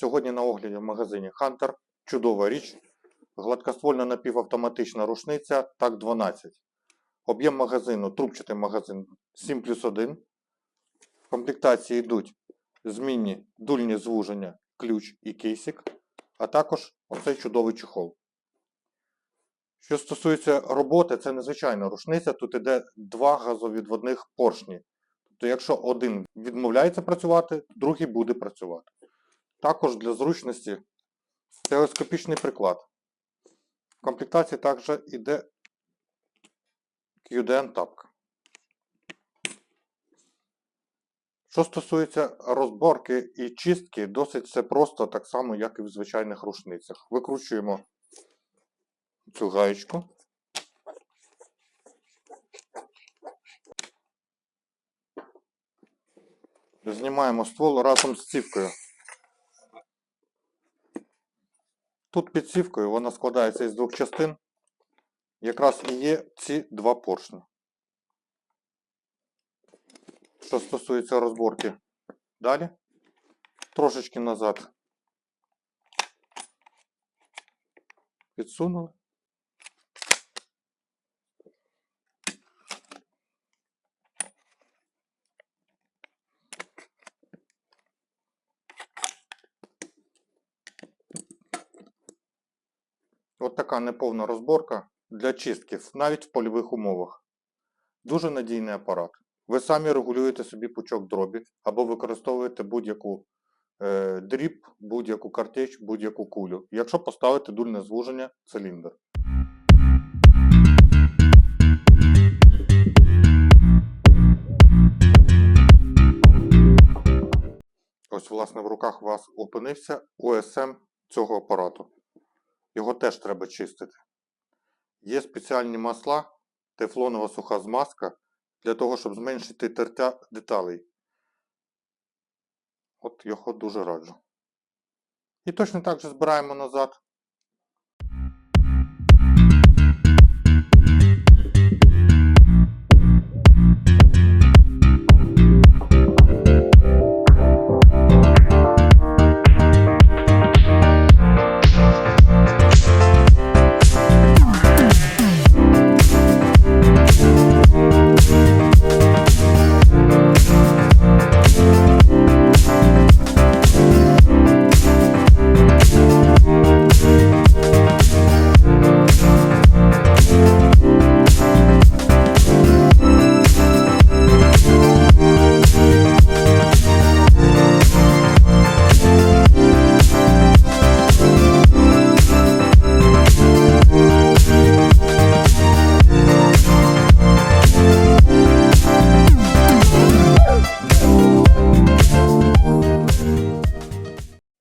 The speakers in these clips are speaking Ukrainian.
Сьогодні на огляді в магазині Hunter чудова річ, гладкоствольна напівавтоматична рушниця так 12. Об'єм магазину, трубчатий магазин 7 плюс 1. В комплектації йдуть змінні дульні звуження, ключ і кейсик, а також оцей чудовий чехол. Що стосується роботи, це незвичайна рушниця, тут іде два газовідводних поршні. Тобто, якщо один відмовляється працювати, другий буде працювати. Також для зручності телескопічний приклад. В комплектації також йде QDN тапка. Що стосується розборки і чистки, досить все просто, так само, як і в звичайних рушницях. Викручуємо цю гаєчку. Знімаємо ствол разом з цівкою. Тут під сівкою вона складається із двох частин. Якраз і є ці два поршні. Що стосується розборки далі, трошечки назад підсунули. От така неповна розборка для чистки, навіть в польових умовах. Дуже надійний апарат. Ви самі регулюєте собі пучок дробі або використовуєте будь-яку е, дріб, будь-яку картеч, будь-яку кулю, якщо поставити дульне звуження циліндр. Ось, власне, в руках у вас опинився ОСМ цього апарату. Його теж треба чистити. Є спеціальні масла, тефлонова суха змазка для того, щоб зменшити тертя деталей. От його дуже раджу. І точно так же збираємо назад.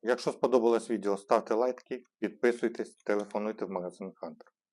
Якщо сподобалось відео, ставте лайки, підписуйтесь, телефонуйте в магазин Hunter.